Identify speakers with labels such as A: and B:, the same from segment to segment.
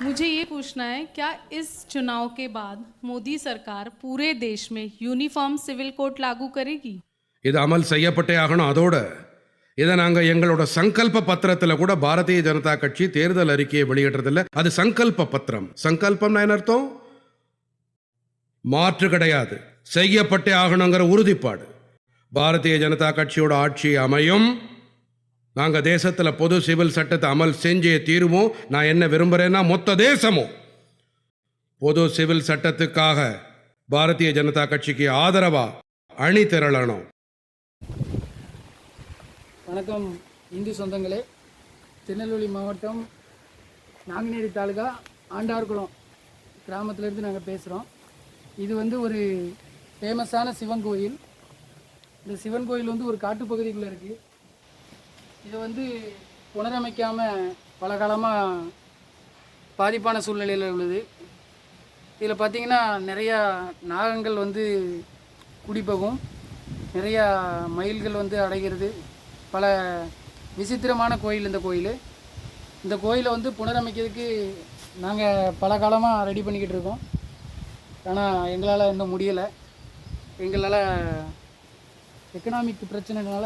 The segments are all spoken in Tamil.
A: मुझे ये पूछना है क्या इस चुनाव के बाद मोदी सरकार पूरे देश में यूनिफॉर्म सिविल कोड लागू करेगी
B: இது அமல் செய்யப்பட்டே ஆகணும் அதோட இதை நாங்கள் எங்களோட சங்கல்ப பத்திரத்தில் கூட பாரதிய ஜனதா கட்சி தேர்தல் அறிக்கையை வெளியிடுறதில்ல அது சங்கல்ப பத்திரம் சங்கல்பம்னா என்ன அர்த்தம் மாற்று கிடையாது செய்யப்பட்டே ஆகணுங்கிற உறுதிப்பாடு பாரதிய ஜனதா கட்சியோட ஆட்சி அமையும் நாங்கள் தேசத்தில் பொது சிவில் சட்டத்தை அமல் செஞ்சே தீருவோம். நான் என்ன விரும்புகிறேன்னா மொத்த தேசமும் பொது சிவில் சட்டத்துக்காக பாரதிய ஜனதா கட்சிக்கு ஆதரவாக அணி திரளணும்.
C: வணக்கம் இந்து சொந்தங்களே. திருநெல்வேலி மாவட்டம் நாங்குநேரி தாலுகா ஆண்டார்குளம் கிராமத்திலேருந்து நாங்கள் பேசுகிறோம் இது வந்து ஒரு ஃபேமஸான சிவன் கோயில். இந்த சிவன் கோயில் வந்து ஒரு காட்டுப்பகுதிக்குள்ளே இருக்குது இதை வந்து புனரமைக்காமல் பல காலமாக பாதிப்பான சூழ்நிலையில் உள்ளது. இதில் பார்த்திங்கன்னா நிறையா நாகங்கள் வந்து குடிப்போகும் நிறையா மயில்கள் வந்து அடைகிறது. பல விசித்திரமான கோயில் இந்த கோயில். இந்த கோயிலை வந்து புனரமைக்கிறதுக்கு நாங்கள் பல காலமாக ரெடி பண்ணிக்கிட்டு இருக்கோம். ஆனால் எங்களால் இன்னும் முடியலை. எங்களால் எக்கனாமிக் பிரச்சனைனால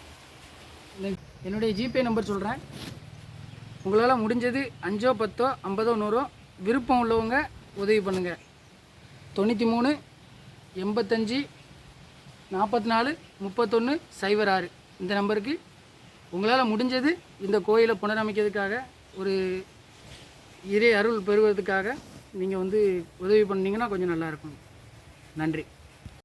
C: என்னுடைய ஜிபே நம்பர் சொல்கிறேன் உங்களால் முடிஞ்சது அஞ்சோ பத்தோ ஐம்பதோ நூறோ விருப்பம் உள்ளவங்க உதவி பண்ணுங்கள் தொண்ணூற்றி மூணு எண்பத்தஞ்சு நாற்பத்தி நாலு முப்பத்தொன்று சைபர் ஆறு இந்த நம்பருக்கு உங்களால் முடிஞ்சது இந்த கோயிலை புனரமைக்கிறதுக்காக ஒரு இறை அருள் பெறுவதற்காக நீங்கள் வந்து உதவி பண்ணிங்கன்னா கொஞ்சம் நல்லாயிருக்கும் நன்றி.